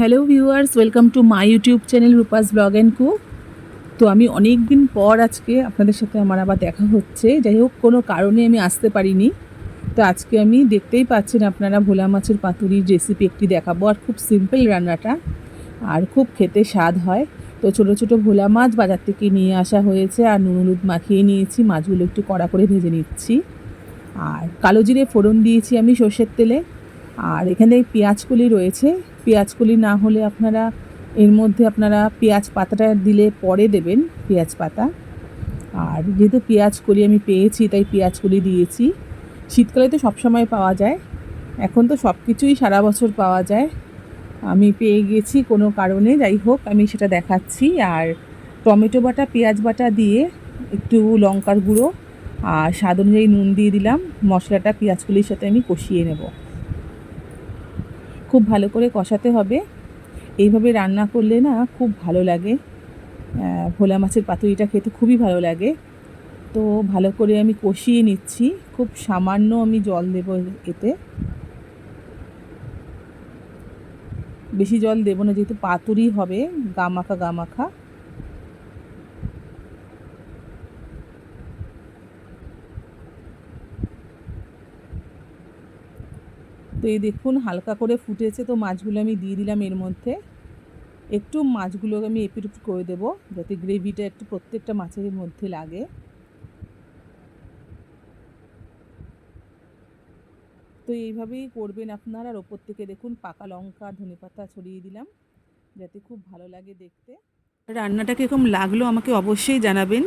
Hello viewers welcome to my YouTube channel Rupa's vlog and কু তো আমি অনেক দিন পর আজকে আপনাদের সাথে আমার আবার দেখা হচ্ছে। যাই হোক, কোনো কারণে আমি আসতে পারিনি। তো আজকে আমি দেখতেই পাচ্ছেন আপনারা ভোলা মাছের পাতুরির রেসিপি একটি দেখাবো। আর খুব সিম্পল রান্নাটা, আর খুব খেতে স্বাদ হয়। তো ছোটো ছোটো ভোলা মাছ বাজার থেকে নিয়ে আসা হয়েছে, আর নুন হলুদ মাখিয়ে নিয়েছি। মাছগুলো একটু কড়া করে ভেজে নিচ্ছি। আর কালো জিরে ফোড়ন দিয়েছি আমি সর্ষের তেলে। আর এখানে পেঁয়াজকলি রয়েছে। পেঁয়াজকলি না হলে আপনারা, এর মধ্যে আপনারা পেঁয়াজ পাতাটা দিলে পরে দেবেন পেঁয়াজ পাতা। আর যেহেতু পেঁয়াজ কলি আমি পেয়েছি, তাই পেঁয়াজ কলি দিয়েছি। শীতকালে তো সবসময় পাওয়া যায়। এখন তো সব কিছুই সারা বছর পাওয়া যায়। আমি পেয়ে গেছি কোনো কারণে, যাই হোক, আমি সেটা দেখাচ্ছি। আর টমেটো বাটা, পেঁয়াজ বাটা দিয়ে একটু লঙ্কার গুঁড়ো আর স্বাদ অনুযায়ী নুন দিয়ে দিলাম। মশলাটা পেঁয়াজগুলির সাথে আমি কষিয়ে নেব। খুব ভালো করে কষাতে হবে। এইভাবে রান্না করলে না খুব ভালো লাগে। ভোলা মাছের পাতুরিটা খেতে খুবই ভালো লাগে। তো ভালো করে আমি কষিয়ে নিচ্ছি। খুব সামান্য আমি জল দেব এতে। বেশি জল দেবো না, যেহেতু পাতুরি হবে, গামাখা গামাখা। তো এই দেখুন, হালকা করে ফুটেছে তো মাছগুলো আমি দিয়ে দিলাম এর মধ্যে। একটু মাছগুলোকে আমি এপিট করে দেবো যাতে গ্রেভিটা একটু প্রত্যেকটা মাছের মধ্যে লাগে। তো এইভাবেই করবেন আপনারা। আর ওপর থেকে দেখুন, পাকা লঙ্কা, ধনে পাতা ছড়িয়ে দিলাম যাতে খুব ভালো লাগে দেখতে। রান্নাটা কীরকম লাগল আমাকে অবশ্যই জানাবেন।